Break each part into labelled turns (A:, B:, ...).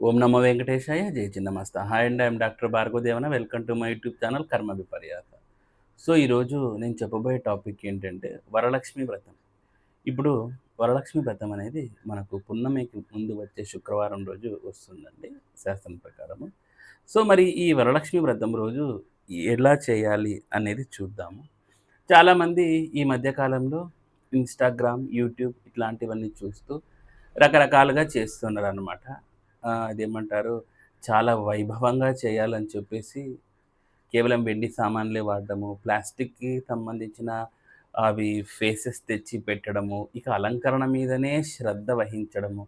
A: ఓం నమో వెంకటేశాయ జై Chinnamasta. Hi and I'm doctor Bhargavadevana. Welcome to my YouTube channel కర్మ విపర్యాత సో ఈరోజు నేను చెప్పబోయే టాపిక్ ఏంటంటే వరలక్ష్మి వ్రతం. ఇప్పుడు వరలక్ష్మి వ్రతం అనేది మనకు పున్నమికి ముందు వచ్చే శుక్రవారం రోజు వస్తుందండి శాస్త్రం ప్రకారము. సో మరి ఈ వరలక్ష్మి వ్రతం రోజు ఎలా చేయాలి అనేది చూద్దాము. చాలామంది ఈ మధ్యకాలంలో ఇన్స్టాగ్రామ్ యూట్యూబ్ ఇట్లాంటివన్నీ చూస్తూ రకరకాలుగా చేస్తున్నారు అనమాట అదేమంటారు? చాలా వైభవంగా చేయాలని చెప్పేసి కేవలం వెండి సామాన్లే వాడడము ప్లాస్టిక్కి సంబంధించిన అవి ఫేసెస్ తెచ్చి పెట్టడము ఇక అలంకరణ మీదనే శ్రద్ధ వహించడము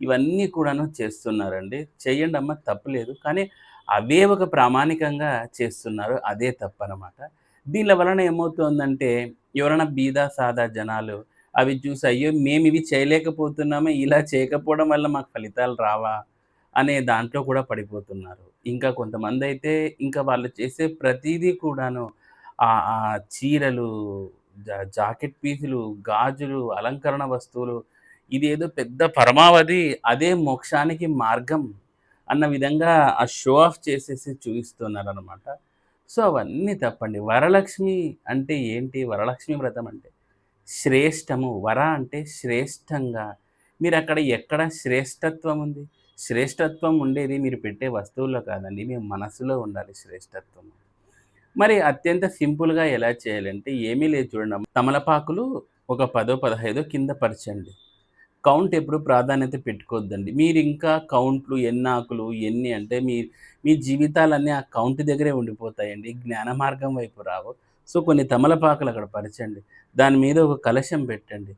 A: ఇవన్నీ కూడాను చేస్తున్నారండి. చేయండి అమ్మ తప్పలేదు కానీ అవే ఒక ప్రామాణికంగా చేస్తున్నారు అదే తప్పనమాట. దీని వలన ఏమవుతుందంటే ఎవరైనా బీదా సాదా జనాలు అవి చూసి అయ్యో మేము ఇవి చేయలేకపోతున్నామే ఇలా చేయకపోవడం వల్ల మాకు ఫలితాలు రావా? అనే దాంట్లో కూడా పడిపోతున్నారు. ఇంకా కొంతమంది అయితే ఇంకా వాళ్ళు చేసే ప్రతిదీ కూడాను ఆ చీరలు జాకెట్ పీసులు గాజులు అలంకరణ వస్తువులు ఇదేదో పెద్ద పరమావధి అదే మోక్షానికి మార్గం అన్న విధంగా ఆ షో ఆఫ్ చేసేసి చూపిస్తున్నారు అనమాట సో అవన్నీ తప్పండి. వరలక్ష్మి అంటే ఏంటి? వరలక్ష్మి వ్రతం అంటే శ్రేష్టము. వర అంటే శ్రేష్టంగా. మీరు అక్కడ ఎక్కడ శ్రేష్టత్వం ఉంది? శ్రేష్టత్వం ఉండేది మీరు పెట్టే వస్తువుల్లో కాదండి మీ మనసులో ఉండాలి శ్రేష్టత్వం. మరి అత్యంత సింపుల్గా ఎలా చేయాలంటే ఏమీ లేదు చూడండి తమలపాకులు ఒక పదో పదహైదో కింద పరచండి. కౌంట్ ఎప్పుడు ప్రాధాన్యత పెట్టుకోవద్దండి. మీరు ఇంకా కౌంట్లు ఎన్ని ఆకులు ఎన్ని అంటే మీ మీ జీవితాలన్నీ ఆ కౌంట్ దగ్గరే ఉండిపోతాయండి జ్ఞాన మార్గం వైపు రావు. సో కొన్ని తమలపాకులు అక్కడ పరచండి. దాని మీద ఒక కలశం పెట్టండి.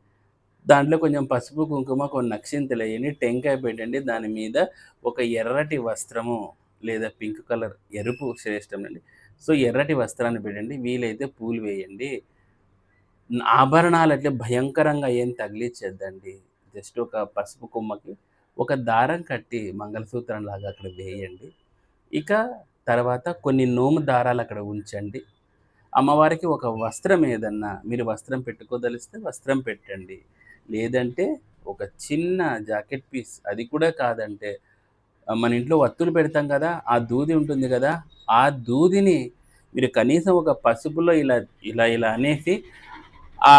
A: దాంట్లో కొంచెం పసుపు కుంకుమ కొన్ని నక్షింతలు వేయండి. టెంకాయ పెట్టండి. దాని మీద ఒక ఎర్రటి వస్త్రము లేదా పింక్ కలర్ ఎరుపు శ్రేష్టం అండి. సో ఎర్రటి వస్త్రాన్ని పెట్టండి. వీలైతే పూలు వేయండి. ఆభరణాలు అట్లే భయంకరంగా ఏం తగిలించద్దండి. జస్ట్ ఒక పసుపు కొమ్మకి ఒక దారం కట్టి మంగళసూత్రం లాగా అక్కడ వేయండి. ఇక తర్వాత కొన్ని నోము దారాలు అక్కడ ఉంచండి. అమ్మవారికి ఒక వస్త్రం ఏదన్నా మీరు వస్త్రం పెట్టుకోదలిస్తే వస్త్రం పెట్టండి. లేదంటే ఒక చిన్న జాకెట్ పీస్ అది కూడా కాదంటే మన ఇంట్లో వత్తులు పెడతాం కదా ఆ దూది ఉంటుంది కదా ఆ దూదిని మీరు కనీసం ఒక పసుపులో ఇలా ఇలా ఇలా అనేసి ఆ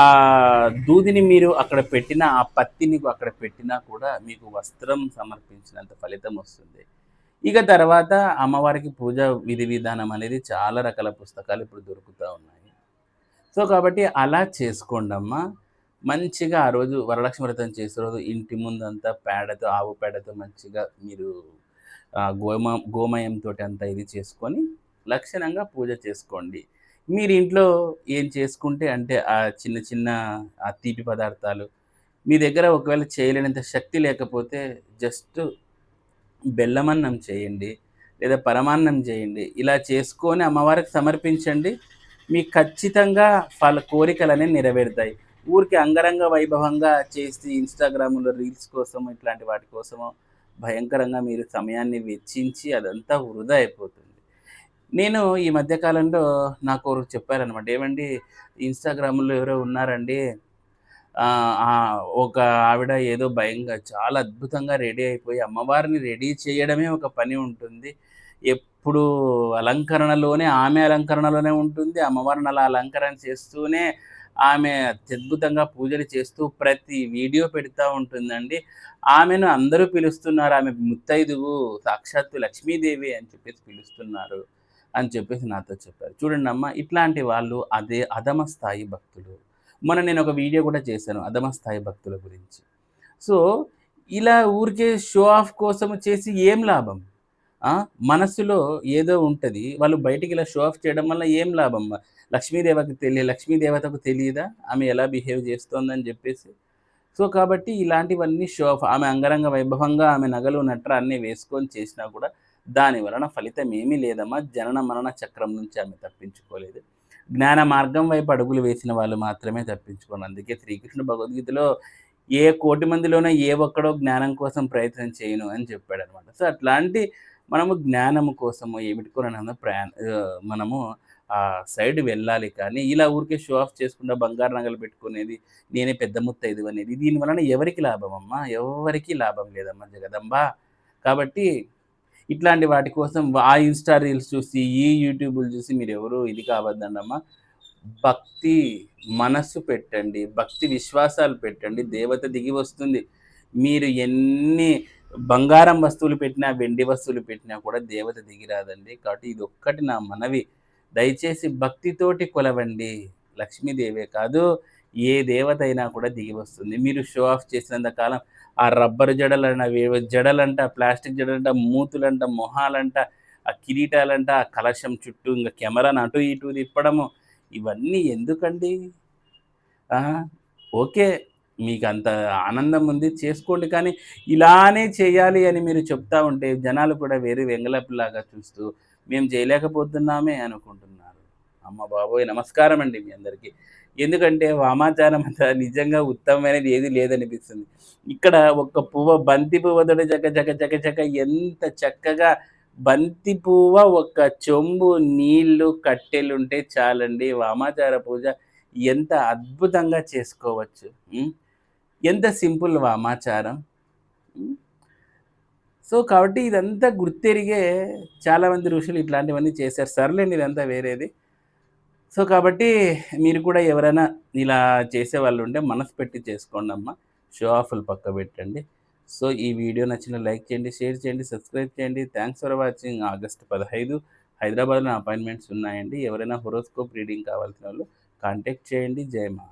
A: దూదిని మీరు అక్కడ పెట్టిన ఆ పత్తిని అక్కడ పెట్టినా కూడా మీకు వస్త్రం సమర్పించినంత ఫలితం వస్తుంది. ఇక తర్వాత అమ్మవారికి పూజ విధి విధానం అనేది చాలా రకాల పుస్తకాలు ఇప్పుడు దొరుకుతూ ఉన్నాయి. సో కాబట్టి అలా చేసుకోండి అమ్మా మంచిగా ఆ రోజు వరలక్ష్మి వ్రతం చేసే రోజు ఇంటి ముందంతా పేడతో ఆవు పేడతో మంచిగా మీరు గోమ గోమయంతో అంతా ఇది చేసుకొని లక్షణంగా పూజ చేసుకోండి. మీరు ఇంట్లో ఏం చేసుకుంటే అంటే ఆ చిన్న చిన్న ఆ తీపి పదార్థాలు మీ దగ్గర ఒకవేళ చేయలేనంత శక్తి లేకపోతే జస్ట్ బెల్లమన్నం చేయండి లేదా పరమాన్నం చేయండి. ఇలా చేసుకొని అమ్మవారికి సమర్పించండి. మీకు ఖచ్చితంగా వాళ్ళ కోరికలనే నెరవేరుతాయి. ఊరికి అంగరంగ వైభవంగా చేసి ఇన్స్టాగ్రామ్లో రీల్స్ కోసం ఇట్లాంటి వాటి కోసమో భయంకరంగా మీరు సమయాన్ని వెచ్చించి అదంతా వృధా అయిపోతుంది. నేను ఈ మధ్యకాలంలో నాకు చెప్పారనమాట ఏమండి ఇన్స్టాగ్రామ్లో ఎవరో ఉన్నారండి? ఒక ఆవిడ ఏదో భయంగా చాలా అద్భుతంగా రెడీ అయిపోయి అమ్మవారిని రెడీ చేయడమే ఒక పని ఉంటుంది. ఎప్పుడు అలంకరణలోనే ఆమె అలంకరణలోనే ఉంటుంది అమ్మవారిని అలా అలంకరణ చేస్తూనే ఆమె అత్యద్భుతంగా పూజలు చేస్తూ ప్రతి వీడియో పెడతా ఉంటుందండి. ఆమెను అందరూ పిలుస్తున్నారు. ఆమె ముత్తైదువు సాక్షాత్తు లక్ష్మీదేవి అని చెప్పేసి పిలుస్తున్నారు అని చెప్పేసి నాతో చెప్పారు. చూడండి అమ్మ ఇట్లాంటి వాళ్ళు అదే అధమ స్థాయి భక్తులు. మొన్న నేను ఒక వీడియో కూడా చేశాను అధమ స్థాయి భక్తుల గురించి. సో ఇలా ఊరికే షో ఆఫ్ కోసం చేసి ఏం లాభం? మనస్సులో ఏదో ఉంటుంది. వాళ్ళు బయటికి ఇలా షో ఆఫ్ చేయడం వల్ల ఏం లాభం? లక్ష్మీదేవకి తెలియ లక్ష్మీదేవతకు తెలియదా ఆమె ఎలా బిహేవ్ చేస్తోందని చెప్పేసి. సో కాబట్టి ఇలాంటివన్నీ షో ఆఫ్ ఆమె అంగరంగ వైభవంగా ఆమె నగలు నట్ర అన్నీ వేసుకొని చేసినా కూడా దాని వలన ఫలితం ఏమీ లేదమ్మా. జనన మరణ చక్రం నుంచి ఆమె తప్పించుకోలేదు. జ్ఞాన మార్గం వైపు అడుగులు వేసిన వాళ్ళు మాత్రమే తప్పించుకోండి అందుకే శ్రీకృష్ణ భగవద్గీతలో ఏ కోటి మందిలోనే ఏ ఒక్కడో జ్ఞానం కోసం ప్రయత్నం చేయను అని చెప్పాడు అనమాట సో అట్లాంటి మనము జ్ఞానము కోసము ఏమిటి కూడా ప్రయాణ మనము ఆ సైడ్ వెళ్ళాలి కానీ ఇలా ఊరికే షో ఆఫ్ చేసుకుంటా బంగారు నగలు పెట్టుకునేది నేనే పెద్ద ముత్తైదు అనేది దీని వలన ఎవరికి లాభం అమ్మా? ఎవరికి లాభం లేదమ్మా జగదంబ. కాబట్టి ఇట్లాంటి వాటి కోసం ఆ ఇన్స్టా రీల్స్ చూసి ఈ యూట్యూబ్లు చూసి మీరు ఎవరు ఇది కావద్దండమ్మా భక్తి మనస్సు పెట్టండి భక్తి విశ్వాసాలు పెట్టండి దేవత దిగి వస్తుంది. మీరు ఎన్ని బంగారం వస్తువులు పెట్టినా వెండి వస్తువులు పెట్టినా కూడా దేవత దిగిరాదండి. కాబట్టి ఇది ఒక్కటి నా మనవి. దయచేసి భక్తితోటి కొలవండి. లక్ష్మీదేవే కాదు ఏ దేవత అయినా కూడా దిగి వస్తుంది. మీరు షో ఆఫ్ చేసినంత కాలం ఆ రబ్బర్ జడలంట జడలంట ప్లాస్టిక్ జడలంట మూతులంట మొహాలంట ఆ కిరీటాలంట ఆ కలశం చుట్టూ ఇంకా కెమెరాను అటు ఇటు తిప్పడము ఇవన్నీ ఎందుకండి? ఓకే. మీకు అంత ఆనందం ఉంది చేసుకోండి. కానీ ఇలానే చేయాలి అని మీరు చెప్తా ఉంటే జనాలు కూడా వేరే వెంగళపులాగా చూస్తూ మేము చేయలేకపోతున్నామే అనుకుంటున్నారు. అమ్మ బాబోయ్ నమస్కారం అండి మీ అందరికీ. ఎందుకంటే వామాచారం అంత నిజంగా ఉత్తమమైనది ఏది లేదనిపిస్తుంది. ఇక్కడ ఒక పువ్వ బంతి పువ్వతోటి జగ జగ జగ జక ఎంత చక్కగా బంతి పువ్వ ఒక చెంబు నీళ్ళు కట్టెలుంటే చాలండి. వామాచార పూజ ఎంత అద్భుతంగా చేసుకోవచ్చు ఎంత సింపుల్ వామాచారం సో కాబట్టి ఇదంతా గుర్తెరిగే చాలామంది ఋషులు ఇట్లాంటివన్నీ చేశారు. సర్లేండి ఇదంతా వేరేది. సో కాబట్టి మీరు కూడా ఎవరైనా ఇలా చేసే వాళ్ళు ఉంటే మనసు పెట్టి చేసుకోండి అమ్మ. షో ఆఫ్లు పక్క పెట్టండి. సో ఈ వీడియో నచ్చిన లైక్ చేయండి షేర్ చేయండి సబ్స్క్రైబ్ చేయండి. థ్యాంక్స్ ఫర్ వాచింగ్ ఆగస్ట్ పదహైదు. హైదరాబాద్లో అపాయింట్మెంట్స్ ఉన్నాయండి. ఎవరైనా హొరోస్కోప్ రీడింగ్ కావాల్సిన వాళ్ళు కాంటాక్ట్ చేయండి. జయమా